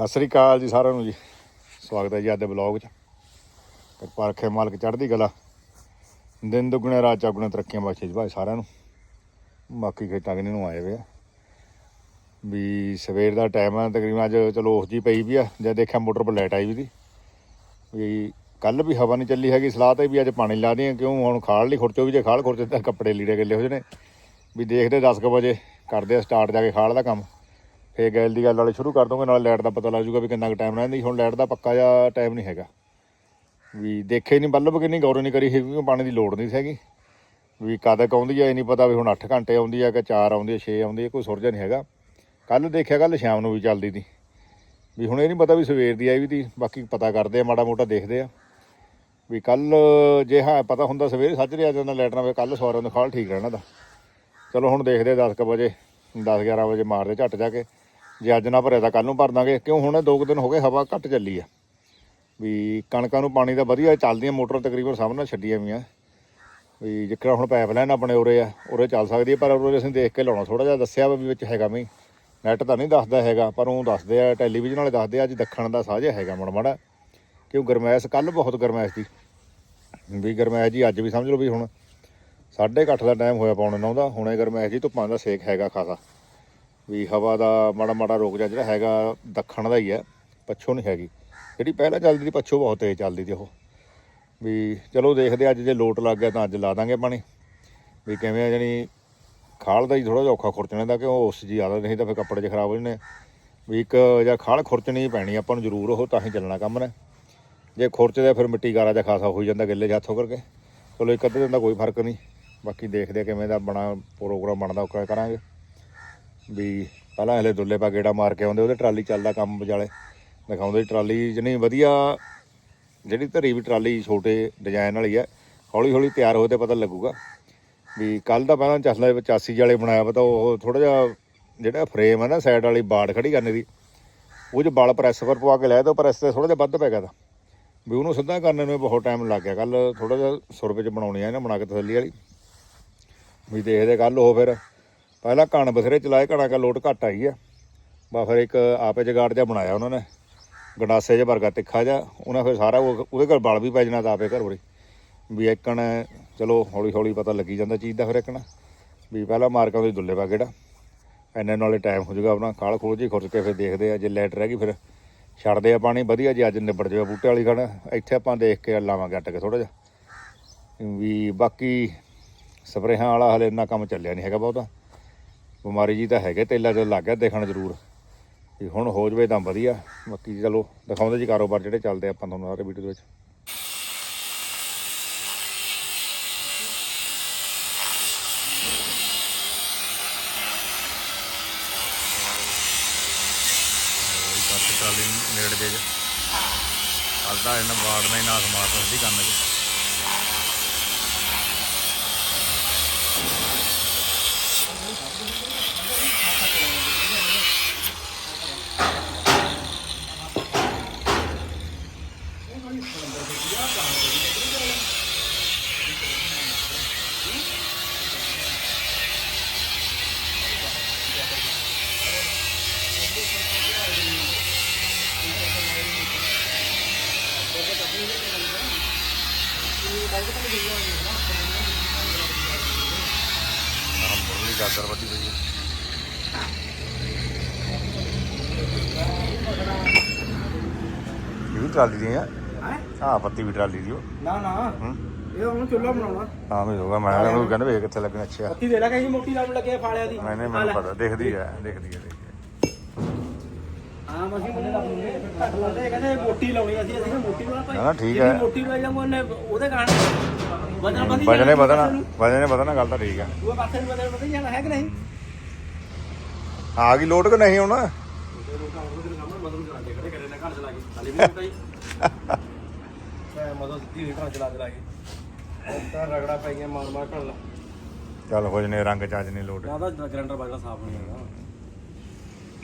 ਸਤਿ ਸ੍ਰੀ ਅਕਾਲ ਜੀ ਸਾਰਿਆਂ ਨੂੰ ਜੀ। ਸਵਾਗਤ ਹੈ ਜੀ ਅੱਜ ਦੇ ਬਲੌਗ 'ਚ। ਕਿਰਪਾ ਰੱਖੇ ਮਾਲਕ ਚੜ੍ਹਦੀ ਕਲਾ। ਦਿਨ ਦੁੱਗਣੇ, ਰਾਤ ਚੌਗੁਣੇ ਤਰੱਕੀਆਂ ਬਖਸ਼ੇ ਜੀ ਭਾਈ ਸਾਰਿਆਂ ਨੂੰ। ਬਾਕੀ ਖੇਤਾਂ ਕਿਨੇ ਨੂੰ ਆਏ ਵੇ ਆ। ਵੀ ਸਵੇਰ ਦਾ ਟਾਈਮ ਆ, ਤਕਰੀਬਨ ਅੱਜ ਚਲੋ ਉਸ ਜੀ ਪਈ ਵੀ ਆ, ਜਦ ਦੇਖਿਆ ਮੋਟਰ 'ਤੇ ਲਾਈਟ ਆਈ ਵੀ ਦੀ। ਵੀ ਕੱਲ ਵੀ ਹਵਾ ਨਹੀਂ ਚੱਲੀ ਹੈਗੀ, ਸਲਾਹ ਤੇ ਵੀ ਅੱਜ ਪਾਣੀ ਲਾ ਦੇ ਕਿਉਂ ਹੁਣ ਖਾਲ ਲਈ ਖੁਰਚੋ ਵੀ ਜੇ ਖਾਲ ਖੁਰਚੇ ਤਾਂ ਕੱਪੜੇ ਲੀੜੇ ਗਿੱਲੇ ਹੋ ਜਣੇ। ਵੀ ਦੇਖਦੇ 10 ਕੁ ਵਜੇ, ਕਰਦੇ ਆ ਸਟਾਰਟ ਜਾ ਕੇ ਖਾਲ ਦਾ ਕੰਮ। ਫੇਰ ਗੈਲ ਦੀ ਗੱਲ ਵਾਲੇ ਸ਼ੁਰੂ ਕਰ ਦੋਗੇ, ਨਾਲ ਲਾਈਟ ਦਾ ਪਤਾ ਲੱਗ ਜੂਗਾ ਵੀ ਕਿੰਨਾ ਕੁ ਟਾਈਮ ਰਹਿੰਦੀ। ਹੁਣ ਲਾਈਟ ਦਾ ਪੱਕਾ ਜਾਂ ਟਾਈਮ ਨਹੀਂ ਹੈਗਾ। ਵੀ ਦੇਖੇ ਨਹੀਂ ਬੱਲਬ ਕਿੰਨੀ ਗੌਰ ਨਹੀਂ ਕਰੀ ਹੈਗੀ ਪਾਣੀ ਦੀ ਲੋੜ ਨਹੀਂ ਸੀਗੀ ਵੀ ਕਦ ਕ ਆਉਂਦੀ ਆ, ਇਹ ਨਹੀਂ ਪਤਾ ਵੀ ਹੁਣ 8 ਘੰਟੇ ਆਉਂਦੀ ਆ ਕਿ 4 ਆਉਂਦੀ ਆ 6 ਆਉਂਦੀ ਆ, ਕੋਈ ਸੁਰਜਾ ਨਹੀਂ ਹੈਗਾ। ਕੱਲ ਦੇਖਿਆ ਕੱਲ ਸ਼ਾਮ ਨੂੰ ਵੀ ਚੱਲਦੀ ਤੀ। ਵੀ ਹੁਣ ਇਹ ਨਹੀਂ ਪਤਾ ਵੀ ਸਵੇਰ ਦੀ ਆਈ ਵੀ ਤੀ, ਬਾਕੀ ਪਤਾ ਕਰਦੇ ਆ, ਮਾੜਾ ਮੋਟਾ ਦੇਖਦੇ ਆ। ਵੀ ਕੱਲ ਜੇ ਹਾਂ ਪਤਾ ਹੁੰਦਾ ਸਵੇਰੇ ਸੱਜਰੇ ਆ ਜਾਂਦਾ ਲਾਈਟ ਨਾਲ ਵੀ ਕੱਲ ਸਵਾਰਾਂ ਨੂੰ ਖਾਲ ਠੀਕ ਰਹਿਣਾ ਦਾ ਚਲੋ ਹੁਣ ਦੇਖਦੇ 10 ਕੁ ਵਜੇ 10 11 ਵਜੇ ਮਾਰਦੇ ਝੱਟ ਜਾ ਕੇ। ਜੇ ਅੱਜ ਨਾ ਭਰਿਆ ਤਾਂ ਕੱਲ ਨੂੰ ਭਰ ਦਾਂਗੇ। ਕਿਉਂ, ਹੁਣ ਦੋ ਕੁ ਦਿਨ ਹੋ ਗਏ ਹਵਾ ਘੱਟ ਚੱਲੀ ਆ। ਵੀ ਕਣਕਾਂ ਨੂੰ ਪਾਣੀ ਦਾ ਵਧੀਆ ਚੱਲਦੀਆਂ ਮੋਟਰ ਤਕਰੀਬਨ ਸਭ ਨਾਲ ਛੱਡੀਆਂ ਵੀਆਂ ਵੀ ਜਿੱਕੜਾ ਹੁਣ ਪਾਈਪਲਾਈਨ ਆਪਣੇ ਉਰੇ ਆ, ਉਰੇ ਚੱਲ ਸਕਦੀ ਹੈ ਪਰ ਉਰੇ ਅਸੀਂ ਦੇਖ ਕੇ ਲਾਉਣਾ। ਥੋੜਾ ਜਿਹਾ ਦੱਸਿਆ ਵਾ ਵੀ ਵਿੱਚ ਹੈਗਾ ਵੀ। ਨੈਟ ਤਾਂ ਨਹੀਂ ਦੱਸਦਾ ਹੈਗਾ, ਪਰ ਉਹ ਦੱਸਦੇ ਆ ਟੈਲੀਵਿਜ਼ਨ ਵਾਲੇ ਦੱਸਦੇ ਆ, ਅੱਜ ਦੱਖਣ ਦਾ ਸਾਂਝਾ ਹੈਗਾ ਮਾੜਾ ਮਾੜਾ। ਕਿਉਂ, ਗਰਮੈਸ਼ ਕੱਲ ਬਹੁਤ ਗਰਮੈਸ਼ ਸੀ। ਵੀ ਗਰਮੈਸ਼ ਜੀ ਅੱਜ ਵੀ ਸਮਝ ਲਓ ਵੀ ਹੁਣ ਸਾਢੇ ਕੁ ਅੱਠ ਦਾ ਟਾਈਮ ਹੋਇਆ ਪੌਣੇ ਨੌ ਦਾ ਹੁਣੇ ਗਰਮੈਸ਼ ਜੀ ਧੁੱਪਾਂ ਦਾ ਸੇਕ ਹੈਗਾ ਖਾਸਾ। ਵੀ ਹਵਾ ਦਾ ਮਾੜਾ ਮਾੜਾ ਰੋਕ ਜਾ ਜਿਹੜਾ ਹੈਗਾ, ਦੱਖਣ ਦਾ ਹੀ ਹੈ, ਪੱਛੋਂ ਨਹੀਂ ਹੈਗੀ। ਜਿਹੜੀ ਪਹਿਲਾਂ ਚੱਲਦੀ ਸੀ, ਪੱਛੋਂ ਬਹੁਤ ਤੇਜ਼ ਚੱਲਦੀ ਸੀ ਉਹ। ਵੀ ਚਲੋ ਦੇਖਦੇ ਅੱਜ ਜੇ ਲੋਟ ਲੱਗ ਗਿਆ ਤਾਂ ਅੱਜ ਲਾ ਦਾਂਗੇ ਪਾਣੀ। ਵੀ ਕਿਵੇਂ ਆ, ਜਾਣੀ ਖਾਲ ਦਾ ਹੀ ਥੋੜਾ ਜਿਹਾ ਔਖਾ ਖੁਰਚਣਾ ਦਾ ਕਿ ਉਹ ਉਸ ਜੀ ਆਦਾ ਨਹੀਂ, ਤਾਂ ਫਿਰ ਕੱਪੜੇ 'ਚ ਖਰਾਬ ਹੋ ਜਾਣੇ। ਵੀ ਇੱਕ ਜਾਂ ਖਾਲ ਖੁਰਚਣੀ ਪੈਣੀ ਆਪਾਂ ਨੂੰ ਜ਼ਰੂਰ ਉਹ, ਤਾਂ ਹੀ ਚੱਲਣਾ ਕੰਮ ਨੇ। ਜੇ ਖੁਰਚਦੇ ਫਿਰ ਮਿੱਟੀ ਗਾਰਾ ਜਿਹਾ ਖਾਸਾ ਹੋਈ ਜਾਂਦਾ, ਗਿੱਲੇ ਹੱਥੋਂ ਕਰਕੇ। ਚਲੋ ਇੱਕ ਅੱਧੇ ਦਿਨ ਦਾ ਕੋਈ ਫ਼ਰਕ ਨਹੀਂ। ਬਾਕੀ ਦੇਖਦੇ ਕਿਵੇਂ ਦਾ ਬਣਾ, ਪ੍ਰੋਗਰਾਮ ਬਣਦਾ, ਉਹ ਕਰਾਂਗੇ। ਵੀ ਪਹਿਲਾਂ ਹਲੇ ਦੁੱਲੇ ਪਾ ਗੇੜਾ ਮਾਰ ਕੇ ਆਉਂਦੇ, ਉਹਦੇ ਟਰਾਲੀ ਚੱਲਦਾ ਕੰਮ ਵਿਚਾਲੇ। ਦਿਖਾਉਂਦੇ ਟਰਾਲੀ ਜਣੀ ਵਧੀਆ, ਜਿਹੜੀ ਧਰੀ ਵੀ ਟਰਾਲੀ ਛੋਟੇ ਡਿਜ਼ਾਈਨ ਵਾਲੀ ਹੈ ਹੌਲੀ ਹੌਲੀ ਤਿਆਰ ਹੋਏ ਤੇ ਪਤਾ ਲੱਗੂਗਾ। ਵੀ ਕੱਲ ਦਾ ਪਹਿਲਾਂ ਚੱਲਦਾ 85 ਵਾਲੇ ਬਣਾਇਆ ਪਤਾ ਉਹ ਥੋੜਾ ਜਿਹਾ ਜਿਹੜਾ ਫਰੇਮ ਹੈ ਨਾ ਸਾਈਡ ਵਾਲੀ ਬਾੜ ਖੜੀ ਕਰਨੇ ਦੀ, ਉਹ 'ਚ ਬਾਲ ਪ੍ਰੈਸ ਪਰ ਪਵਾ ਕੇ ਲਾਇਆ ਤਾਂ ਪ੍ਰੈਸ ਤੇ ਥੋੜਾ ਜਿਹਾ ਵੱਧ ਪੈ ਗਿਆ ਤਾਂ। ਵੀ ਉਹਨੂੰ ਸਿੱਧਾ ਕਰਨ ਨੂੰ ਬਹੁਤ ਟਾਈਮ ਲੱਗ ਗਿਆ। ਕੱਲ ਥੋੜਾ ਜਿਹਾ ਸੁਰ ਵਿੱਚ ਬਣਾਉਣੀ ਆ ਇਹਨਾਂ ਬਣਾ ਕੇ ਤਸੱਲੀ ਵਾਲੀ। ਵੀ ਦੇਖਦੇ ਕੱਲ ਉਹ ਫਿਰ ਪਹਿਲਾਂ ਕਣ ਬਸਰੇ ਚਲਾਏ ਕਣਾ ਕਾ ਲੋਟ ਘੱਟ ਆਈ ਆ। ਬਾ ਫਿਰ ਇੱਕ ਆਪੇ ਜਗਾੜ ਜਿਹਾ ਬਣਾਇਆ ਉਹਨਾਂ ਨੇ। ਗੰਡਾਸੇ ਜਿਹਾ ਵਰਗਾ ਤਿੱਖਾ ਜਿਹਾ, ਉਹਨਾਂ ਫਿਰ ਸਾਰਾ ਉਹ- ਉਹਦੇ ਘਰ ਬਲ ਵੀ ਪੈ ਜਾਣਾ ਤਾਂ ਆਪੇ ਘਰ ਉਰੇ। ਵੀ ਇੱਕਣ ਚਲੋ ਹੌਲੀ ਹੌਲੀ ਪਤਾ ਲੱਗੀ ਜਾਂਦਾ ਚੀਜ਼ ਦਾ ਫਿਰ ਇੱਕਣ ਵੀ ਪਹਿਲਾਂ ਮਾਰਕਾਂ ਦੇ ਦੁੱਲੇ ਪਾ ਗੇੜਾ। ਐਨੇ ਨਾਲੇ ਟਾਈਮ ਹੋ ਜਾਊਗਾ ਆਪਣਾ, ਕਾਲ ਖੋਲ ਜੀ, ਖੁਰਚ ਕੇ ਫਿਰ ਦੇਖਦੇ ਆ, ਜੇ ਲਾਈਟ ਰਹਿ ਗਈ ਫਿਰ ਛੱਡਦੇ ਆ ਪਾਣੀ। ਵਧੀਆ ਜੀ, ਅੱਜ ਨਿਬੜ ਜਾਵੇ ਬੂਟੇ ਵਾਲੀ ਖਣ ਇੱਥੇ ਆਪਾਂ ਦੇਖ ਕੇ ਲਾਵਾਂਗੇ ਅੱਟ ਕੇ ਥੋੜਾ ਜਿਹਾ। ਵੀ ਬਾਕੀ ਸਪਰੇਹਾਂ ਵਾਲਾ ਹਲੇ ਇੰਨਾ ਕੰਮ ਚੱਲਿਆ ਨਹੀਂ ਹੈਗਾ ਬਹੁਤਾ। ਬਿਮਾਰੀ ਜੀ ਤਾਂ ਹੈਗੇ ਤੇਲਾ ਜਦੋਂ ਲੱਗ ਗਿਆ ਦੇਖਣ ਜ਼ਰੂਰ। ਵੀ ਹੁਣ ਹੋ ਜਵੇ ਤਾਂ ਵਧੀਆ। ਬਾਕੀ ਚਲੋ, ਦਿਖਾਉਂਦੇ ਜੀ ਕਾਰੋਬਾਰ ਜਿਹੜੇ ਚੱਲਦੇ ਆ ਆਪਾਂ ਤੁਹਾਨੂੰ ਸਾਰੇ ਵੀਡੀਓ ਦੇ ਵਿੱਚ। ਕੱਟ ਟਰਾਲੀ ਨੇੜ ਦੇ ਅੱਧਾ ਇਹਨਾਂ ਵਾੜਨਾ ਹੀ ਨਾ ਸਮਾਰ ਸਕਦੀ ਕੰਨ 'ਚ ਨਾ ਮੁਰਲੀ ਗਾਦਰ ਵੱਡੀ ਪਈ ਹੈ ਇਹ ਵੀ ਟਰਾਲੀ ਦੀ ਆ। ਹਾਂ? ਪੱਤੀ ਵੀ ਟਰਾਲੀ ਦੀ ਉਹ। ਨਾ ਨਾ। ਹੂੰ। ਇਹ ਹੁਣ ਚੁੱਲ੍ਹਾ ਬਣਾਉਣਾ। ਹਾਂ ਮੈਂ ਹੋਗਾ ਮੈਂ ਉਹਨੂੰ ਕਹਿੰਦਾ ਵੇਖ ਕਿੱਥੇ ਲੱਗਣਾ ਅੱਛਾ। ਪੱਤੀ ਦੇ ਲੈ ਕਹੀਂ ਮੋਟੀ ਲਾਉਣ ਲੱਗੇ ਆ ਫਾਲਿਆਂ ਦੀ। ਮੈਨੇ ਮੈਨੂੰ ਪਤਾ। ਦੇਖਦੀ ਹੈ ਦੇਖਦੀ ਹੈ ਹਾਂ ਮਸੀਂ ਬੰਦੇ ਦਾ ਬੰਦੇ ਘੱਟ ਲਾਉਂਦੇ ਇਹ ਕਹਿੰਦੇ ਮੋਟੀ ਲਾਉਣੀ ਅਸੀਂ ਅਸੀਂ ਕਿਹਾ ਮੋਟੀ ਲਾ ਭਾਈ। ਨਾ, ਨਾ, ਠੀਕ ਹੈ। ਮੋਟੀ ਲਾਈ ਜਾਂਗਾ ਉਹਨੇ ਉਹਦੇ ਕਾਰਨ ਬਦਲ ਬਦੀ ਵਜਨੇ ਵਧਣਾ ਵਜਨੇ ਵਧਣਾ ਗੱਲ ਤਾਂ ਠੀਕ ਹੈ ਉਹ ਪਾਸੇ ਨੂੰ ਬਦਲ ਬਦੀ ਜਾਣਾ ਹੈ ਕਿ ਨਹੀਂ? ਆ ਗਈ ਲੋਟ ਕਿ ਨਹੀਂ ਹੁਣ? ਕਰੇ ਨਾ ਘਰ ਚਲਾ ਵੀ ਨਹੀਂ ਮੈਂ ਮਦਨ ਸਿੱਧੀ ਲੀਟਰ ਚਲਾ ਚਲਾ ਕੇ। ਤਾਂ ਰਗੜਾ ਪੈ ਗਿਆ ਮਾਰ ਮਾਰ ਢਲ ਚੱਲ ਵਜਨੇ ਰੰਗ ਚਾਜ ਨਹੀਂ ਲੋਟ। ਨਾ ਤਾਂ ਗਰੰਟਰ ਬਾਜਣਾ ਸਾਫ਼ ਨਹੀਂ ਹੈਗਾ।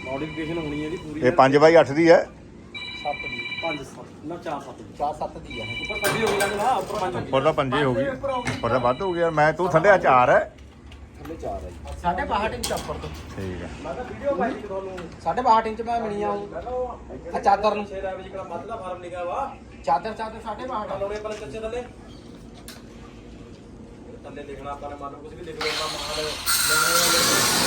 ਮੋਡੀਫਿਕੇਸ਼ਨ ਹੋਣੀ ਹੈ ਇਹਦੀ ਪੂਰੀ। ਇਹ 5 ਬਾਈ 8 ਦੀ ਹੈ। 7 ਦੀ 5 7 ਨਾ 4 7 4 7 ਦੀ ਆ ਉੱਪਰ ਪੰਜੀ ਹੋ ਗਈ ਲੱਗਦਾ ਉੱਪਰ ਪੰਜ ਉੱਪਰ ਤਾਂ ਪੰਜੇ ਹੋ ਗਈ ਉੱਪਰ ਤਾਂ ਵੱਧ ਹੋ ਗਿਆ ਮੈਂ ਤੂੰ ਥੱਲੇ ਆ ਚਾਰ ਹੈ। ਇਹਨੇ 4 ਆ ਜੀ। ਸਾਢੇ 62 ਇੰਚ ਉੱਪਰ ਤੋਂ। ਠੀਕ ਆ। ਮੈਂ ਤਾਂ ਵੀਡੀਓ ਪਾਈ ਸੀ ਤੁਹਾਨੂੰ ਸਾਢੇ 62 ਇੰਚ ਮੈਂ ਮਿਲੀਆਂ ਆ ਚਾਦਰ ਨੂੰ। 6 ਦਾ ਵਿੱਚ ਕਿਹੜਾ ਮੱਧ ਦਾ ਫਾਰਮ ਲਿਖਿਆ ਵਾ। ਚਾਦਰ ਚਾਦਰ ਸਾਢੇ 62 ਲਾਉਣੇ ਪਰ ਚੱਚੇ ਥੱਲੇ। ਥੱਲੇ ਲਿਖਣਾ ਆਪਾਂ ਨੇ ਮੰਨ ਲਓ ਕੁਝ ਵੀ ਲਿਖ ਲਓ ਮਾਲ ਚੰਗਾ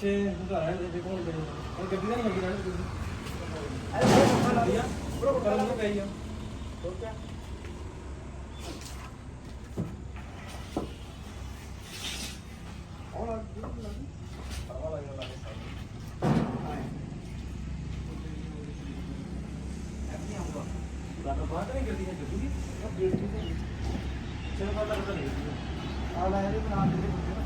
ਪਿੱਛੇ ਸੁਧਾਰਨ ਦੇ ਦੇਖੋ ਹੁਣ ਹੁਣ ਗੱਡੀ ਨਾਲ ਲੱਗੀ ਰਹਿਣੀ ਤੁਸੀਂ ਅਰੇ ਉਹ ਲਾ ਵਧੀਆ ਬਰੋ ਕਰਨ ਨੂੰ ਪਈ ਆ ਹੋਰ ਕਿਆ ਗੱਲ ਬਾਤ ਨਹੀਂ ਕਰਦੀ ਹੈ ਗੱਡੀ ਦੀ ਚਲੋ ਪਤਾ ਪਤਾ ਨਹੀਂ ਆ ਲੈ ਇਹਦੇ ਬਣਾ ਦੇ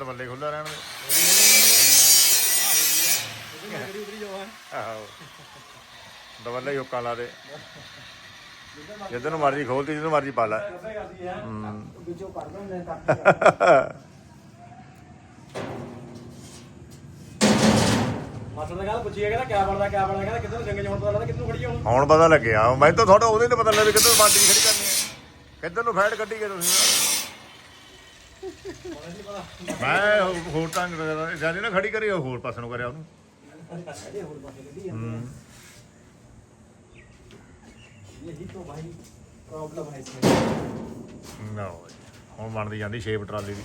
ਦਬੱਲੇ ਖੁੱਲਾ ਰਹਿਣ ਦੇ ਆਹੋ। ਦਬੱਲੇ ਯੋਕਾਂ ਲਾ ਦੇ। ਜਿੱਦਨ ਮਰਜ਼ੀ ਖੋਲਤੀ ਜਿੱਦਨ ਮਰਜ਼ੀ ਪਾ ਲੈ। ਹੂੰ। ਵਿੱਚੋਂ ਕੱਢ ਦਿੰਦੇ ਕੱਟ ਮਾਸਟਰ ਦਾ ਗੱਲ ਪੁੱਛੀਏ ਕਹਿੰਦਾ ਕਿਆ ਬਣਦਾ ਕਿਆ ਬਣਦਾ ਕਹਿੰਦਾ ਕਿੱਧਰ ਜੰਗ ਜਾਣ ਪਤਾ ਲੱਗਦਾ ਕਿੱਧਰ ਖੜੀ ਹੁਣ ਹੁਣ ਪਤਾ ਲੱਗਿਆ। ਮੈਨੂੰ ਤਾਂ ਥੋੜਾ ਉਹਦੇ ਨਹੀਂ ਪਤਾ ਲੱਗਦਾ ਕਿੱਧਰ ਬਾਡੀ ਖੜੀ ਕਰਨੀ ਹੈ। ਕਿੱਧਰ ਨੂੰ ਫੈਟ ਕੱਢੀ ਗਏ ਤੁਸੀਂ? ਮੈਂ ਹੋ- ਹੋਰ ਤੰਗ ਕਰਦਾ ਜਾਨੀ ਨਾ ਖੜੀ ਕਰੀ ਹੋਰ ਪਾਸੇ ਨੂੰ ਕਰਿਆ ਉਹਨੂੰ। ਨਾ ਹੁਣ ਬਣਦੀ ਜਾਂਦੀ ਸ਼ੇਪ ਟਰਾਲੀ ਦੀ।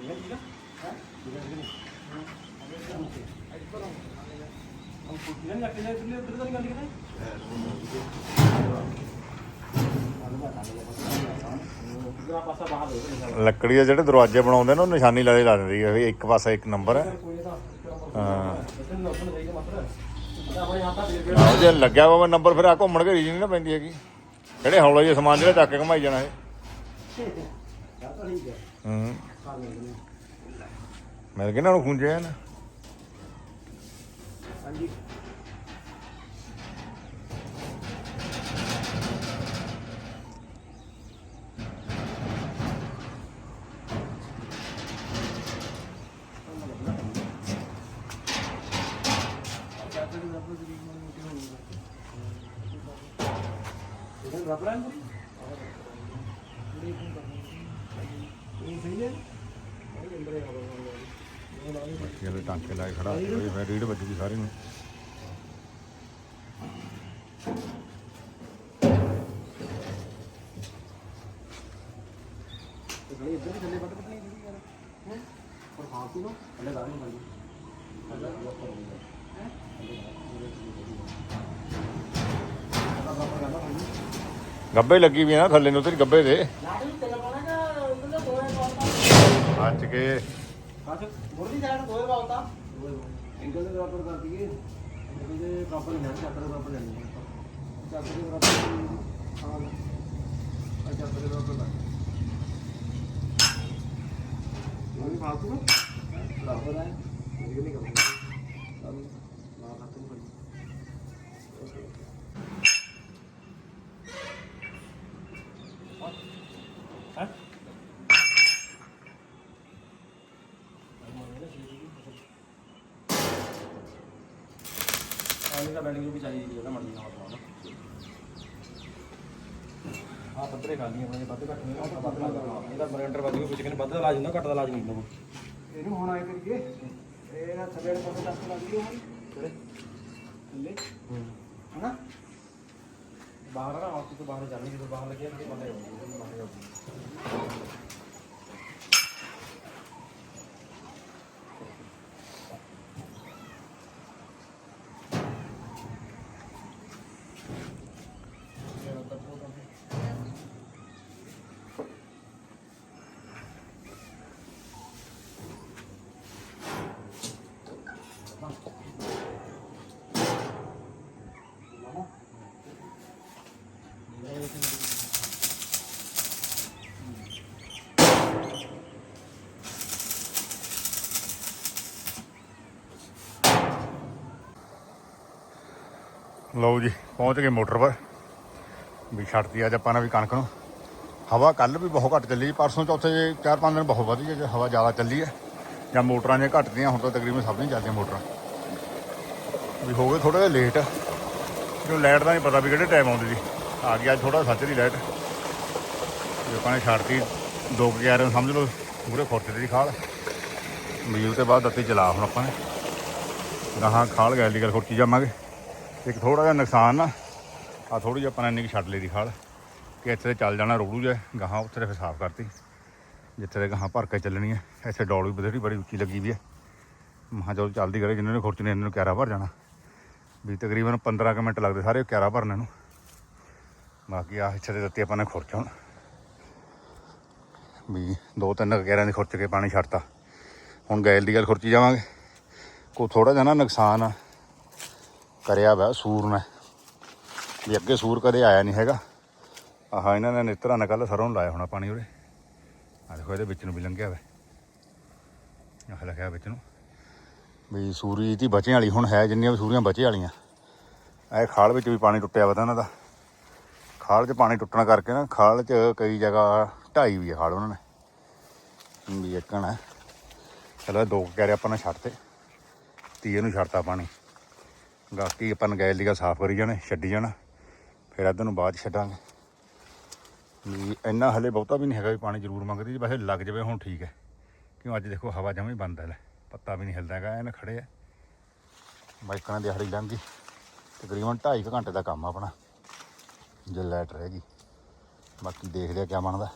ਇਹ ਜੀ ਨਾ ਲੱਕੜੀ ਦੇ ਜਿਹੜੇ ਦਰਵਾਜ਼ੇ ਬਣਾਉਂਦੇ ਨੇ ਉਹ ਨਿਸ਼ਾਨੀ ਲਾਦੇ ਲਾ ਦਿੰਦੀ ਹੈ ਵੀ ਇੱਕ ਪਾਸਾ ਇੱਕ ਨੰਬਰ ਹੈ ਹਾਂ। ਕੇ ਜੇ ਲੱਗਿਆ ਵਾ ਨੰਬਰ ਫਿਰ ਆ ਘੁੰਮਣ ਘੇਰੀ ਨਹੀਂ ਨਾ ਪੈਂਦੀ ਹੈਗੀ। ਜਿਹੜੇ ਹੌਲਾ ਜਿਹਾ ਸਮਾਨ ਜਿਹੜਾ ਚੱਕ ਕੇ ਘਮਾਈ ਜਾਣਾ ਇਹ। ਹੈ। ਹੂੰ ਖਾ ਲੈਂਦੇ ਮਿਲ ਗਏ ਨਾ ਉਹਨੂੰ ਖੁੰਝੇ ਨਾ। ਹਾਂਜੀ। ਰਬਰਾਂ ਨੂੰ ਇਹ ਸਹੀ ਹੈ ਇਹ ਅੰਦਰ ਹੀ ਹਵਾ ਟਾਂਕੇ ਲਾਏ ਖੜਾ ਕੋਈ ਫਿਰ ਰੀੜ ਵੱਜੂਗੀ ਸਾਰੀ ਨੂੰ। ਗਲੀ ਇੱਧਰ ਵੀ ਥੱਲੇ ਵੱਟ ਵੱਟ ਨਹੀਂ ਦਿੱਤੀ ਯਾਰ ਹੈ ਪਰ ਖਾਂ ਤੂੰ ਨਾ ਥੱਲੇ ਦਾ ਨਹੀਂ ਮੰਗੀ ਥੱਲੇ ਦਾ। ਉੱਪਰ ਹੋ ਗਿਆ ਹੈ ਗੱਬੇ ਲੱਗੀ ਵੀ ਨਾ ਥੱਲੇ ਨੂੰ ਤੇ ਗੱਬੇ ਦੇ ਕਿ। ਅੱਜ ਕੇ ਕਾਚ ਮੁਰਦੀ ਸਾਈਡ ਦੋਏ ਪਾਉਂਦਾ ਐਂਗਲ ਦੇ ਬਰਾਬਰ ਕਰ ਦਈਏ। ਇਹਦੇ ਬਰਾਬਰ ਨਹੀਂ ਚੱਕਰ ਦੇ ਬਰਾਬਰ ਨਹੀਂ ਚੱਕਰ ਦੇ ਬਰਾਬਰ ਹਾਂ। ਆ ਚੱਕਰ ਦੇ ਬਰਾਬਰ ਲੱਗ ਉਹ ਵੀ ਫਾਲਤੂ ਨਾ ਬਰਾਬਰ ਹੈ ਇਹ ਨਹੀਂ ਕਰਦਾ ਨਾ ਖਤਮ ਕਰੀ ਹੈ ਆਲੀ ਦਾ ਬੈਂਡਿੰਗ ਵੀ ਚਾਹੀਦੀ ਹੈ ਨਾ ਮਰਜ਼ੀ ਨਾਲ ਆ ਪੱਤਰੇ ਖਾ ਲਈ ਆਪਣੇ ਵੱਧ ਘੱਟ ਨਹੀਂ ਆ ਵੱਧ ਲਾ ਇਹਦਾ ਬਰੈਂਡਰ ਵੱਧ ਵਿੱਚ ਕਹਿੰਦੇ ਵੱਧ ਦਾ ਇਲਾਜ ਹੁੰਦਾ ਘੱਟ ਦਾ ਇਲਾਜ ਨਹੀਂ ਹੁੰਦਾ ਇਹਨੂੰ ਹੁਣ ਆਏ ਕਰੀਏ। ਇਹ ਨਾ ਥੱਲੇ ਦੇ ਪਾਸੇ ਤੱਕ ਲੱਗ ਗਈ ਹੁਣ। ਥੱਲੇ। ਹੂੰ। ਹਨਾ? ਬਾਹਰ ਆ ਆਫਿਸ ਤੋਂ ਬਾਹਰ ਜਾਣੀ ਜਦੋਂ ਬਾਹਰ ਲੱਗਿਆ ਤੇ ਬੰਦੇ ਹੋਣਗੇ ਬਾਹਰ ਜਾਊਗੀ ਲਓ ਜੀ, ਪਹੁੰਚ ਗਏ ਮੋਟਰ ਪਰ। ਵੀ ਛੱਡਤੀ ਅੱਜ ਆਪਾਂ ਨੇ ਵੀ ਕਣਕ ਨੂੰ। ਹਵਾ ਕੱਲ ਵੀ ਬਹੁਤ ਘੱਟ ਚੱਲੀ ਜੀ, ਪਰਸੋਂ ਚੌਥੇ ਜੇ ਚਾਰ ਪੰਜ ਦਿਨ ਬਹੁਤ ਵਧੀਆ ਜੇ ਹਵਾ ਜ਼ਿਆਦਾ ਚੱਲੀ ਹੈ, ਜਾਂ ਮੋਟਰਾਂ ਜੇ ਘਟਦੀਆਂ ਹੁਣ ਤਾਂ ਤਕਰੀਬਨ ਸਭ ਨਹੀਂ ਚੱਲਦੀਆਂ ਮੋਟਰਾਂ। ਵੀ ਹੋ ਗਏ ਥੋੜਾ ਜਿਹਾ ਲੇਟ ਜੋ ਲਾਈਟ ਦਾ ਨਹੀਂ ਪਤਾ ਵੀ ਕਿਹੜੇ ਟਾਈਮ ਆਉਂਦੀ ਸੀ। ਆ ਗਿਆ ਅੱਜ ਥੋੜਾ ਸੱਚ ਦੀ ਲਾਈਟ ਲੋਕਾਂ ਨੇ ਛੱਡਤੀ 2 11 ਨੂੰ ਸਮਝ ਲਓ ਪੂਰੇ ਖੁਰਚੇ ਦੀ ਖਾਲ। ਵੀ ਉਹ ਤੇ ਬਾਅਦ ਦਿੱਤੀ ਚਲਾ ਹੁਣ ਆਪਾਂ ਨੇ। ਗਾਹਾਂ ਖਾਲ ਗੈਲ ਦੀ ਗੱਲ ਖੁਰਚੀ ਜਾਵਾਂਗੇ। ਇੱਕ ਥੋੜਾ ਜਿਹਾ ਨੁਕਸਾਨ ਨਾ ਆ ਥੋੜੀ ਜਿਹੀ ਆਪਾਂ ਨੇ ਇੰਨੀ ਕੁ ਛੱਡ ਲਈ ਦੀ ਖਾਲ, ਕਿ ਇੱਥੇ ਤੇ ਚੱਲ ਜਾਣਾ ਰੋੜੂ ਜੇ ਗਾਹਾਂ ਉੱਥੇ ਫਿਰ ਸਾਫ਼ ਕਰਤੀ, ਜਿੱਥੇ ਤੇ ਗਾਹਾਂ ਭਰ ਕੇ ਚੱਲਣੀ ਹੈ, ਇੱਥੇ ਡੋਲ ਵੀ ਬਥੇਰੀ ਬੜੀ ਉੱਚੀ ਲੱਗੀ ਵੀ ਹੈ। ਮਹਾਂ ਜਦੋਂ ਚੱਲਦੀ ਕਰੇ, ਜਿੰਨੇ ਨੇ ਖੁਰਚਣੇ ਇਹਨਾਂ ਨੂੰ ਕਿਆਰਾ ਭਰ ਜਾਣਾ। ਵੀ ਤਕਰੀਬਨ 15 ਕੁ ਮਿੰਟ ਲੱਗਦੇ ਸਾਰੇ ਕਿਆਰਾ ਭਰਨੇ ਨੂੰ। ਬਾਕੀ ਆ ਇੱਥੇ ਦੇ ਦਿੱਤੀ ਆਪਾਂ ਨੇ ਖੁਰਚ ਹੁਣ। ਵੀ ਦੋ ਤਿੰਨ ਕਿਆਰਿਆਂ ਦੀ ਖੁਰਚ ਕੇ ਪਾਣੀ ਛੱਡਤਾ। ਹੁਣ ਗੈਲ ਦੀ ਗੱਲ ਖੁਰਚੀ ਜਾਵਾਂਗੇ। ਕੋ ਥੋੜਾ ਜਿਹਾ ਨਾ ਨੁਕਸਾਨ ਆ। ਕਰਿਆ ਵਾ ਸੂਰ ਨੇ। ਵੀ ਅੱਗੇ ਸੂਰ ਕਦੇ ਆਇਆ ਨਹੀਂ ਹੈਗਾ। ਆਹ, ਇਹਨਾਂ ਨੇ ਨਿਤਰਾ ਨੇ ਕੱਲ ਸਰੋਂ ਨੂੰ ਲਾਇਆ ਹੋਣਾ ਪਾਣੀ ਉਰੇ। ਆ ਦੇਖੋ, ਇਹਦੇ ਵਿੱਚ ਨੂੰ ਵੀ ਲੰਘਿਆ ਵਾ। ਆਹ ਲਿਖਿਆ ਵਿੱਚ ਨੂੰ। ਵੀ ਸੂਰੀ ਦੀ ਬਚੇ ਵਾਲੀ ਹੁਣ ਹੈ, ਜਿੰਨੀਆਂ ਵੀ ਸੂਰੀਆਂ ਬਚੇ ਵਾਲੀਆਂ। ਇਹ ਖਾਲ ਵਿੱਚ ਵੀ ਪਾਣੀ ਟੁੱਟਿਆ ਵਾ ਤਾਂ ਇਹਨਾਂ ਦਾ। ਖਾਲ 'ਚ ਪਾਣੀ ਟੁੱਟਣ ਕਰਕੇ ਨਾ, ਖਾਲ 'ਚ ਕਈ ਜਗ੍ਹਾ ਢਾਈ ਵੀ ਹੈ ਖਾਲ ਉਹਨਾਂ ਨੇ। ਵੀ ਇੱਕਣ ਹੈ ਚਲੋ ਦੋ ਕਹਿ ਆਪਾਂ ਨੇ ਛੱਡਤੇ ਤੀਏ ਨੂੰ ਛੱਡਤਾ ਪਾਣੀ। ਬਾਕੀ ਆਪਾਂ ਨਗੈਲ ਦੀ ਗੱਲ ਸਾਫ਼ ਕਰੀ ਜਾਣੇ, ਛੱਡੀ ਜਾਣਾ, ਫਿਰ ਅੱਧ ਨੂੰ ਬਾਅਦ 'ਚ ਛੱਡਾਂਗੇ। ਵੀ ਇੰਨਾ ਹਲੇ ਬਹੁਤਾ ਵੀ ਨਹੀਂ ਹੈਗਾ ਵੀ ਪਾਣੀ ਜ਼ਰੂਰ ਮੰਗਦੀ ਜੀ, ਵੈਸੇ ਲੱਗ ਜਾਵੇ ਹੁਣ ਠੀਕ ਹੈ। ਕਿਉਂ ਅੱਜ ਦੇਖੋ ਹਵਾ ਜਮਾ ਹੀ ਬੰਦ ਹੈ ਲੈ, ਪੱਤਾ ਵੀ ਨਹੀਂ ਹਿਲਦਾ ਹੈਗਾ, ਐਨ ਖੜੇ ਆ। ਬਾਈਕਾਂ ਦੀ ਦਿਹਾੜੀ ਲੰਘ ਗਈ, ਤਕਰੀਬਨ 2.5 ਘੰਟੇ ਦਾ ਕੰਮ ਆਪਣਾ, ਜੇ ਲਾਈਟ ਰਹਿ ਗਈ। ਬਾਕੀ ਦੇਖਦੇ ਆ ਕਿਆ ਬਣਦਾ।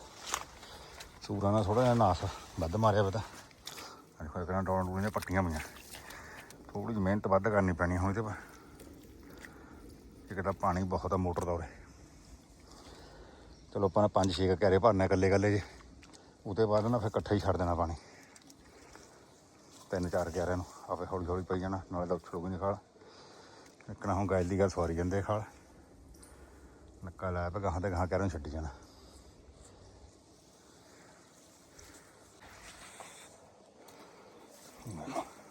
ਸੂਰਾਂ ਨਾਲ ਥੋੜਾ ਜਿਹਾ ਨਾਸ ਵੱਧ ਮਾਰਿਆ ਪਤਾ ਅੱਜ ਕੋਈ ਕਰਾਂ ਡੌਣ ਡੂਣ ਦੀਆਂ ਪੱਟੀਆਂ ਪਈਆਂ। ਥੋੜੀ ਜਿਹੀ ਮਿਹਨਤ ਵੱਧ ਕਰਨੀ ਪੈਣੀ ਹੁਣ ਇਹਦੇ ਪਰ। ਇੱਕ ਤਾਂ ਪਾਣੀ ਬਹੁਤ ਆ ਮੋਟਰ ਦਾ ਉਰੇ। ਚਲੋ ਆਪਾਂ ਨੇ ਪੰਜ ਛੇ ਘਰੇ ਭਰਨੇ ਇਕੱਲੇ ਇਕੱਲੇ ਜੇ। ਉਹਦੇ ਬਾਅਦ ਨਾ ਫਿਰ ਇਕੱਠਾ ਹੀ ਛੱਡ ਦੇਣਾ ਪਾਣੀ। ਤਿੰਨ ਚਾਰ ਗਿਆਰਿਆਂ ਨੂੰ। ਆਪੇ ਹੌਲੀ ਹੌਲੀ ਪਈ ਜਾਣਾ, ਨਾਲੇ ਤਾਂ ਉਛੜੂਗੀ ਨਹੀਂ ਖਾਲ। ਇੱਕਣਾ ਹੁਣ ਗਾਇਲ ਦੀ ਗੱਲ ਸਵਾਰੀ ਜਾਂਦੇ ਖਾਲ। ਨੱਕਾ ਲਾਇਆ ਪਿਆ ਗਾਹਾਂ ਤੇ ਗਾਹਾਂ ਕਹਿ ਰਹੇ ਛੱਡੀ ਜਾਣਾ।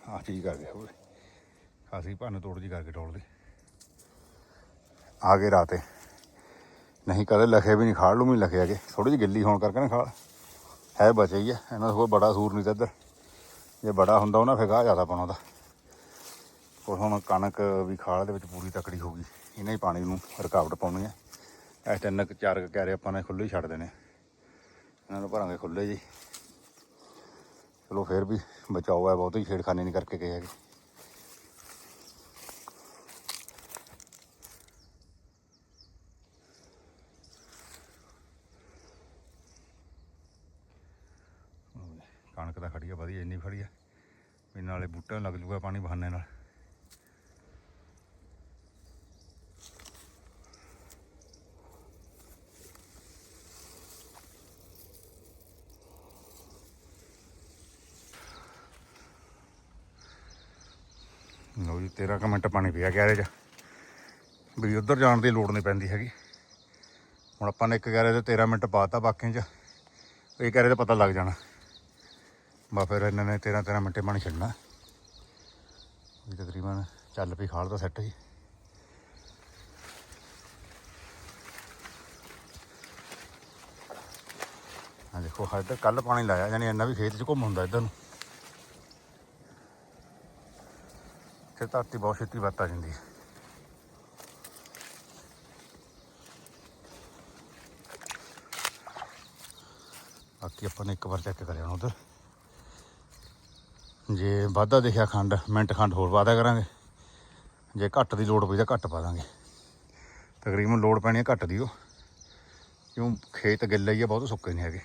ਆ ਚੀਜ਼ ਕਰ ਗਿਆ ਹੋਵੇ ਖਾਸੀ ਭੰਨ ਤੋੜ ਜੀ ਕਰਕੇ ਟੋਲਦੀ ਆ ਗਏ ਰਾਤੇ। ਨਹੀਂ, ਕਦੇ ਲਖੇ ਵੀ ਨਹੀਂ ਖਾੜ ਲੂ ਵੀ ਲਖੇ ਆਗੇ ਥੋੜੀ ਜਿਹੀ ਗਿੱਲੀ ਹੋਣ ਕਰਕੇ ਨਾ ਖਾਲ। ਹੈ ਬਚੇ ਹੀ ਹੈ ਇਹਨਾਂ ਦਾ ਕੋਈ ਬੜਾ ਸੂਰ ਨਹੀਂ ਤਾਂ ਇੱਧਰ। ਜੇ ਬੜਾ ਹੁੰਦਾ ਉਹਨਾਂ ਫਿਰ ਗਾਹ ਜ਼ਿਆਦਾ ਪਾਉਣਾ ਦਾ ਉਹ ਹੁਣ ਕਣਕ ਵੀ ਖਾਲ ਦੇ ਵਿੱਚ ਪੂਰੀ ਤਕੜੀ ਹੋ ਗਈ। ਇਹਨਾਂ ਹੀ ਪਾਣੀ ਨੂੰ ਰੁਕਾਵਟ ਪਾਉਣੀ ਹੈ ਇਸ ਤਿੰਨ ਕੁ, ਚਾਰ ਕਿਆਰੇ ਆਪਾਂ ਨੇ ਖੁੱਲੇ ਹੀ ਛੱਡ ਦੇਣੇ। ਇਹਨਾਂ ਨੂੰ ਭਰਾਂਗੇ ਖੁੱਲੇ ਜੀ ਚਲੋ ਫਿਰ ਵੀ ਬਚਾਓ ਹੈ, ਬਹੁਤੀ ਛੇੜਖਾਨੀ ਨਹੀਂ ਕਰਕੇ ਗਏ ਹੈਗੇ ਕਣਕ ਤਾਂ ਖੜੀ ਆ ਵਧੀਆ ਇੰਨੀ ਖੜੀ ਆ ਵੀ ਨਾਲੇ ਬੂਟਿਆਂ ਨੂੰ ਲੱਗ ਜੂਗਾ ਪਾਣੀ ਬਹਾਨੇ ਨਾਲ। ਲਓ ਜੀ 13 ਕੁ ਮਿੰਟ ਪਾਣੀ ਪਿਆ ਗੈਰੇਜ। ਵੀ ਉੱਧਰ ਜਾਣ ਦੀ ਲੋੜ ਨਹੀਂ ਪੈਂਦੀ ਹੈਗੀ। ਹੁਣ ਆਪਾਂ ਨੇ ਇੱਕ ਗੈਰੇਜ ਤੇ 13 ਮਿੰਟ ਪਾਤਾ ਬਾਕੀਆਂ 'ਚ। ਇਹ ਗੈਰੇਜ ਦਾ ਪਤਾ ਲੱਗ ਜਾਣਾ। ਬਾ ਫਿਰ ਇਹਨਾਂ ਨੇ 13 13 ਮਿੰਟੇ ਪਾਣੀ ਛੱਡਣਾ। ਵੀ ਤਕਰੀਬਨ ਚੱਲ ਪਈ, ਖਾਲ ਦਾ ਸੈੱਟ ਜੀ ਆ ਦੇਖੋ, ਹਜੇ ਤੱਕ ਕੱਲ ਪਾਣੀ ਲਾਇਆ, ਯਾਨੀ ਇੰਨਾ ਵੀ ਖੇਤ 'ਚ ਘੁੰਮ ਹੁੰਦਾ ਇੱਧਰ ਨੂੰ। ਤੇ ਧਰਤੀ ਬਹੁਤ ਛੇਤੀ ਵੱਤ ਆ ਜਾਂਦੀ। ਹੈ ਬਾਕੀ ਆਪਾਂ ਨੇ ਇੱਕ ਵਾਰ ਚੈੱਕ ਕਰਿਆ ਉਧਰ। ਜੇ ਵਾਧਾ ਦਿਖਿਆ ਖੰਡ, ਮਿੰਟ ਖੰਡ ਹੋਰ ਵਾਧਾ ਕਰਾਂਗੇ। ਜੇ ਘੱਟ ਦੀ ਲੋੜ ਪਈ ਤਾਂ ਘੱਟ ਪਾ ਦਾਂਗੇ। ਤਕਰੀਬਨ ਲੋੜ ਪੈਣੀ ਹੈ ਘੱਟ ਦੀ ਉਹ। ਕਿਉਂ ਖੇਤ ਗਿੱਲੇ ਹੀ ਆ, ਬਹੁਤ ਸੁੱਕੇ ਨਹੀਂ ਹੈਗੇ।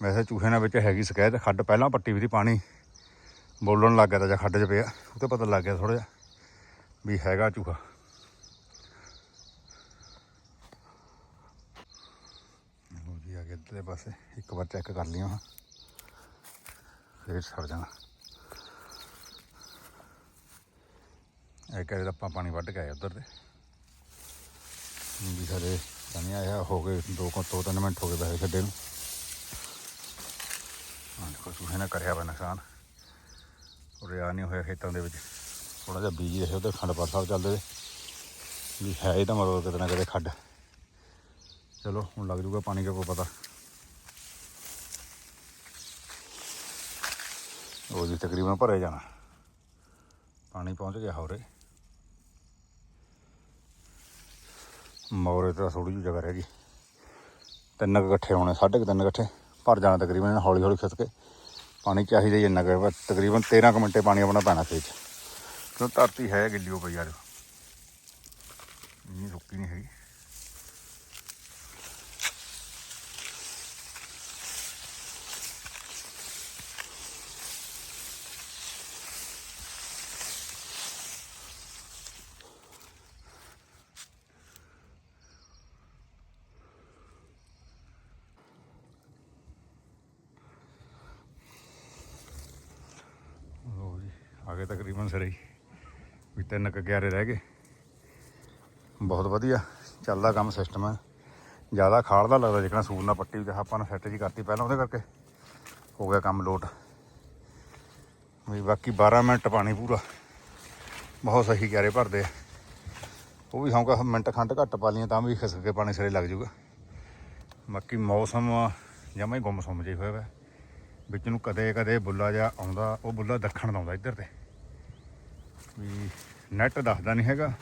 ਵੈਸੇ ਚੂਹੇ ਨਾਲ ਵਿੱਚ ਹੈਗੀ ਸ਼ਿਕਾਇਤ, ਖੱਡ ਪਹਿਲਾਂ ਪੱਟੀ ਵੀ ਦੀ ਪਾਣੀ। ਬੋਲਣ ਲੱਗ ਗਿਆ ਤਾਂ ਜਾਂ ਖੱਡ 'ਚ ਪਿਆ, ਉਹ ਤੇ ਪਤਾ ਲੱਗ ਗਿਆ ਥੋੜਾ ਜਿਹਾ ਵੀ ਹੈਗਾ ਚੂਹਾ। ਲਓ ਜੀ, ਆ ਗਏ ਇੱਧਰਲੇ ਪਾਸੇ। ਇੱਕ ਵਾਰ ਚੈੱਕ ਕਰ ਲਿਆ ਹਾਂ ਫੇਰ ਸੜ ਜਾਣਾ। ਇਹ ਕਰੇ ਆਪਾਂ ਪਾਣੀ ਵੱਢ ਕੇ ਆਏ ਉੱਧਰ ਦੇ ਵੀ ਸਾਡੇ ਪਾਣੀ ਆਇਆ, ਹੋ ਗਏ ਦੋ ਕੁ, ਦੋ ਤਿੰਨ ਮਿੰਟ ਹੋ ਗਏ ਵੈਸੇ ਛੱਡੇ ਨੂੰ। ਹਾਂ ਦੇਖੋ ਚੂਹੇ ਨਾ ਕਰਿਆ ਵਾ ਨੁਕਸਾਨ। ਰਿਆ ਨਹੀਂ ਹੋਇਆ ਖੇਤਾਂ ਦੇ ਵਿੱਚ। ਥੋੜਾ ਜਿਹਾ ਬੀਜੀ ਰਹੇ ਉਹਦੇ ਖੰਡ ਪਰ ਸਾਹਿਬ ਚੱਲਦੇ ਤੇ ਵੀ ਹੈ ਇਹ ਤਾਂ ਮਤਲਬ ਕਿਤੇ ਨਾ ਕਿਤੇ ਖੱਡ। ਚਲੋ, ਹੁਣ ਲੱਗ ਜੂਗਾ ਪਾਣੀ ਦਾ ਕੋਈ ਪਤਾ। ਉਹ ਜੀ ਤਕਰੀਬਨ ਭਰੇ ਜਾਣਾ। ਪਾਣੀ ਪਹੁੰਚ ਗਿਆ ਹੋਰੇ। ਮੌਰੇ ਤਾਂ ਥੋੜੀ ਜਿਹੀ ਜਗ੍ਹਾ ਰਹਿ ਗਈ। ਤਿੰਨ ਕੁ ਇਕੱਠੇ ਹੋਣੇ, ਸਾਢੇ ਕੁ ਤਿੰਨ ਇਕੱਠੇ। ਭਰ ਜਾਣਾ ਤਕਰੀਬਨ ਹੌਲੀ ਹੌਲੀ ਖਿੱਚ ਕੇ। ਪਾਣੀ ਚਾਹੀਦਾ ਹੀ ਇੰਨਾ ਕੁ ਤਕਰੀਬਨ 13 ਕੁ ਮਿੰਟੇ ਪਾਣੀ ਆਪਣਾ ਪੈਣਾ ਖੇਤ 'ਚ। ਕਿਉਂ ਧਰਤੀ ਹੈ ਗਿੱਲੀ ਹੋ ਪਈ ਯਾਰ ਇੰਨੀ ਸੁੱਕੀ ਨਹੀਂ ਹੈਗੀ ਲਓ ਜੀ ਆਗੇ ਤਕਰੀਬਨ ਸਿਰੇ ਹੀ ਵੀ ਤਿੰਨ ਕੁ ਗਿਆਰੇ ਰਹਿ ਗਏ। ਬਹੁਤ ਵਧੀਆ, ਚੱਲਦਾ ਕੰਮ ਸਿਸਟਮ ਹੈ। ਜ਼ਿਆਦਾ ਖਾਲਦਾ ਲੱਗਦਾ ਜਿਕਣਾ ਸੂਰ ਨਾਲ ਪੱਟੀ ਤੇ ਆਪਾਂ ਨੇ ਸੈੱਟ ਜੀ ਕਰਤੀ ਪਹਿਲਾਂ ਉਹਦੇ ਕਰਕੇ। ਹੋ ਗਿਆ ਕੰਮ ਲੋਟ। ਵੀ ਬਾਕੀ 12 ਮਿੰਟ ਪਾਣੀ ਪੂਰਾ। ਬਹੁਤ ਸਹੀ ਗਿਆਰੇ ਭਰਦੇ ਆ। ਉਹ ਵੀ ਸੌਂਕਾ, ਮਿੰਟ ਖੰਡ ਘੱਟ ਪਾ ਲਈਆਂ ਤਾਂ ਵੀ ਖਿਸਕ ਕੇ ਪਾਣੀ ਸਿਰੇ ਲੱਗ ਜਾਊਗਾ। ਬਾਕੀ ਮੌਸਮ ਜਮਾਂ ਹੀ ਗੁੰਮਸੁੰਮ ਜਿਹਾ ਹੋਇਆ ਵਾ। ਵਿੱਚ ਨੂੰ ਕਦੇ ਕਦੇ ਬੁੱਲਾ ਜਾ ਆਉਂਦਾ, ਉਹ ਬੁੱਲਾ ਦੱਖਣ ਦਾ ਆਉਂਦਾ ਇੱਧਰ ਤੇ। ਵੀ ਨੈਟ ਦੱਸਦਾ ਨਹੀਂ ਹੈਗਾ।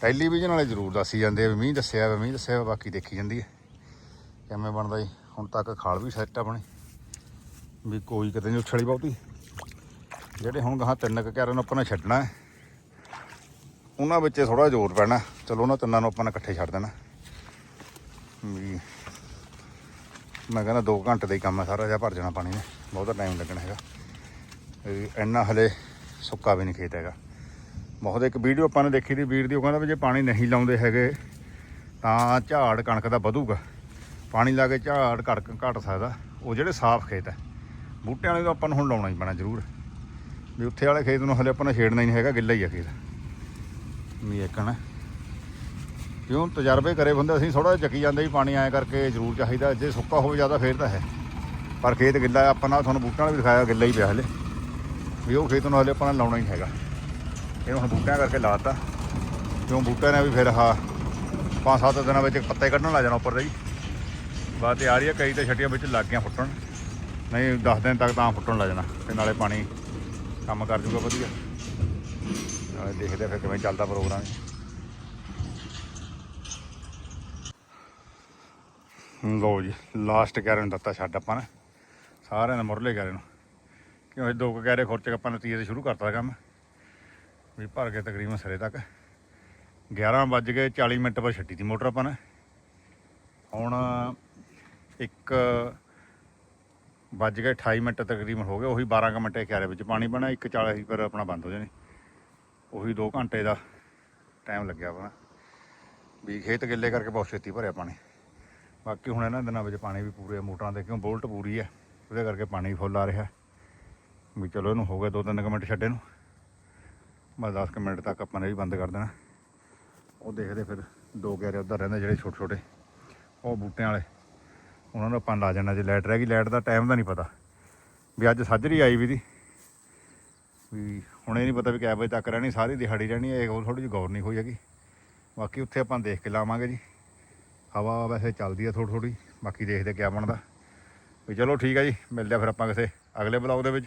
ਟੈਲੀਵਿਜ਼ਨ ਵਾਲੇ ਜ਼ਰੂਰ ਦੱਸੀ ਜਾਂਦੇ ਆ ਵੀ ਮੀਂਹ ਦੱਸਿਆ ਵਾ, ਮੀਂਹ ਦੱਸਿਆ ਵਾ, ਬਾਕੀ ਦੇਖੀ ਜਾਂਦੀ ਹੈ ਕਿਵੇਂ ਬਣਦਾ ਜੀ? ਹੁਣ ਤੱਕ ਖਾਲ ਵੀ ਸੈੱਟ ਆਪਣੀ। ਵੀ ਕੋਈ ਕਿਤੇ ਨਹੀਂ ਉੱਛਲੀ ਬਹੁਤੀ। ਜਿਹੜੇ ਹੁਣ ਗਾਹਾਂ ਤਿੰਨ ਕੁ ਘਰਾਂ ਨੂੰ ਆਪਾਂ ਨੇ ਛੱਡਣਾ ਹੈ, ਉਹਨਾਂ ਵਿੱਚ ਥੋੜਾ ਜ਼ੋਰ ਪੈਣਾ। ਚਲੋ ਉਹਨਾਂ ਤਿੰਨਾਂ ਨੂੰ ਆਪਾਂ ਨੇ ਇਕੱਠੇ ਛੱਡ ਦੇਣਾ। ਵੀ ਮੈਂ ਕਹਿੰਦਾ 2 ਘੰਟੇ ਦਾ ਹੀ ਕੰਮ ਹੈ ਸਾਰਾ, ਜਿਹਾ ਭਰ ਜਾਣਾ ਪਾਣੀ ਨੇ। ਬਹੁਤਾ ਟਾਈਮ ਲੱਗਣਾ ਹੈਗਾ। ਇਹ ਇੰਨਾ ਹਲੇ ਸੁੱਕਾ ਵੀ ਨਹੀਂ ਖੇਤ ਹੈਗਾ। ਬਹੁਤ ਇੱਕ ਵੀਡੀਓ ਆਪਾਂ ਨੇ ਦੇਖੀ ਦੀ ਵੀਰ ਦੀ, ਉਹ ਕਹਿੰਦਾ ਵੀ ਜੇ ਪਾਣੀ ਨਹੀਂ ਲਾਉਂਦੇ ਹੈਗੇ, ਤਾਂ ਝਾੜ ਕਣਕ ਦਾ ਵਧੂਗਾ। ਪਾਣੀ ਲਾ ਕੇ ਝਾੜ ਘਟ ਘਟ ਸਕਦਾ। ਉਹ ਜਿਹੜੇ ਸਾਫ਼ ਖੇਤ ਹੈ। ਬੂਟਿਆਂ ਵਾਲੇ ਤਾਂ ਆਪਾਂ ਨੂੰ ਹੁਣ ਲਾਉਣਾ ਹੀ ਪੈਣਾ ਜ਼ਰੂਰ। ਵੀ ਉੱਥੇ ਵਾਲੇ ਖੇਤ ਨੂੰ ਹਲੇ ਆਪਾਂ ਨੇ ਛੇੜਨਾ ਹੀ ਨਹੀਂ ਹੈਗਾ, ਗਿੱਲਾ ਹੀ ਆ ਖੇਤ। ਵੀ ਇੱਕਣ ਕਿਉਂ ਤਜਰਬੇ ਕਰੇ ਬੰਦੇ, ਅਸੀਂ ਥੋੜਾ ਜਿਹਾ ਚੱਕੀ ਜਾਂਦੇ ਵੀ ਪਾਣੀ ਆਇਆ ਕਰਕੇ ਜ਼ਰੂਰ ਚਾਹੀਦਾ। ਜੇ ਸੁੱਕਾ ਹੋਵੇ, ਜ਼ਿਆਦਾ ਫੇਰ ਤਾਂ ਹੈ। ਪਰ ਖੇਤ ਗਿੱਲਾ ਆਪਾਂ ਨਾਲ ਤੁਹਾਨੂੰ ਬੂਟਾਂ ਨਾਲ ਵੀ ਦਿਖਾਇਆ, ਗਿੱਲਾ ਹੀ ਪਿਆ ਹਲੇ। ਵੀ ਉਹ ਖੇਤ ਨੂੰ ਹਲੇ ਆਪਾਂ ਨੇ ਲਾਉਣਾ ਹੀ ਹੈਗਾ। ਇਹਨੂੰ ਹੁਣ ਬੂਟਿਆਂ ਕਰਕੇ ਲਾਤਾ। ਕਿਉਂ ਬੂਟਿਆਂ ਨੇ ਵੀ ਫਿਰ ਆਹ ਪੰਜ ਸੱਤ ਦਿਨਾਂ ਵਿੱਚ ਪੱਤੇ ਕੱਢਣ ਲੱਗ ਜਾਣਾ ਉੱਪਰ ਦੇ ਜੀ ਬਾਤ ਆ ਰਹੀ ਹੈ ਕਈ ਤਾਂ ਛੱਟੀਆਂ ਵਿੱਚ ਲੱਗ ਗਿਆ ਫੁੱਟਣ। ਨਹੀਂ 10 ਦਿਨ ਤੱਕ ਤਾਂ ਫੁੱਟਣ ਲੱਗ ਜਾਣਾ। ਤੇ ਨਾਲੇ ਪਾਣੀ ਕੰਮ ਕਰ ਜੂਗਾ ਵਧੀਆ। ਨਾਲੇ ਦੇਖਦੇ ਫਿਰ ਕਿਵੇਂ ਚੱਲਦਾ ਪ੍ਰੋਗਰਾਮ। ਲੋ ਜੀ ਲਾਸਟ ਕੈਰਨ ਦਿੱਤਾ ਛੱਡ ਆਪਾਂ ਨੇ। ਸਾਰਿਆਂ ਨੇ ਮੁਰਲੇ ਕੈਰੇ ਨੂੰ ਕਿਉਂਕਿ ਦੋ ਕੁ ਕੈਰੇ ਖੁਰਚ ਕੇ ਆਪਾਂ ਨੇ ਤੀਏ ਤੇ ਸ਼ੁਰੂ ਕਰਤਾ ਕੰਮ, ਵੀ ਭਰ ਕੇ ਤਕਰੀਬਨ ਸਿਰੇ ਤੱਕ। 11 ਵੱਜ ਗਏ 40 ਮਿੰਟ ਪਰ ਛੱਡੀ ਤੀ ਮੋਟਰ ਆਪਾਂ ਨੇ। ਹੁਣ ਇੱਕ ਵੱਜ ਗਏ 28 ਮਿੰਟ ਤਕਰੀਬਨ ਹੋ ਗਏ, ਉਹੀ 12 ਕੁ ਮਿੰਟੇ ਕਿਆਰੇ ਵਿੱਚ ਪਾਣੀ ਬਣਾ 1:40 ਪਰ ਆਪਣਾ ਬੰਦ ਹੋ ਜਾਣੀ। ਉਹੀ 2 ਘੰਟੇ ਦਾ ਟਾਈਮ ਲੱਗਿਆ ਆਪਣਾ। ਵੀ ਖੇਤ ਗਿੱਲੇ ਕਰਕੇ ਬਹੁਤ ਛੇਤੀ ਭਰਿਆ ਪਾਣੀ। ਬਾਕੀ ਹੁਣ ਇਹਨਾਂ ਦਿਨਾਂ ਵਿੱਚ ਪਾਣੀ ਵੀ ਪੂਰੇ ਮੋਟਰਾਂ ਦੇ, ਕਿਉਂ ਬੋਲਟ ਪੂਰੀ ਹੈ, ਉਹਦੇ ਕਰਕੇ ਪਾਣੀ ਫੁੱਲ ਆ ਰਿਹਾ। ਵੀ ਚਲੋ ਇਹਨੂੰ ਹੋ ਗਏ 2-3 ਮਿੰਟ ਛੱਡੇ ਨੂੰ ਬਸ 10 ਕੁ ਮਿੰਟ ਤੱਕ ਆਪਾਂ ਨੇ ਵੀ ਬੰਦ ਕਰ ਦੇਣਾ। ਉਹ ਦੇਖਦੇ ਫਿਰ ਦੋ ਗੈਰੇ ਉੱਧਰ ਰਹਿੰਦੇ ਜਿਹੜੇ ਛੋਟੇ ਛੋਟੇ, ਉਹ ਬੂਟਿਆਂ ਵਾਲੇ। ਉਹਨਾਂ ਨੂੰ ਆਪਾਂ ਲਾ ਜਾਣਾ ਜੇ ਲਾਈਟ ਰਹਿ ਗਈ, ਲਾਈਟ ਦਾ ਟਾਈਮ ਦਾ ਨਹੀਂ ਪਤਾ। ਵੀ ਅੱਜ ਸਾਜਰੀ ਆਈ ਵੀ ਦੀ। ਵੀ ਹੁਣ ਇਹ ਨਹੀਂ ਪਤਾ ਵੀ ਕਿੰਨੇ ਵਜੇ ਤੱਕ ਰਹਿਣੀ, ਸਾਰੀ ਦਿਹਾੜੀ ਰਹਿਣੀ ਇਹ ਇਹ ਥੋੜੀ ਜਿਹੀ ਗੌਰ ਨਹੀਂ ਹੋਈ ਹੈਗੀ। ਬਾਕੀ ਉੱਥੇ ਆਪਾਂ ਦੇਖ ਕੇ ਲਾਵਾਂਗੇ ਜੀ। ਹਵਾ ਵੈਸੇ ਚੱਲਦੀ ਆ ਥੋੜੀ ਥੋੜੀ ਬਾਕੀ ਦੇਖਦੇ ਕਿਆ ਬਣਦਾ। ਵੀ ਚਲੋ ਠੀਕ ਹੈ ਜੀ, ਮਿਲਦੇ ਆ ਫਿਰ ਆਪਾਂ ਕਿਸੇ ਅਗਲੇ ਬਲੌਗ ਦੇ ਵਿੱਚ।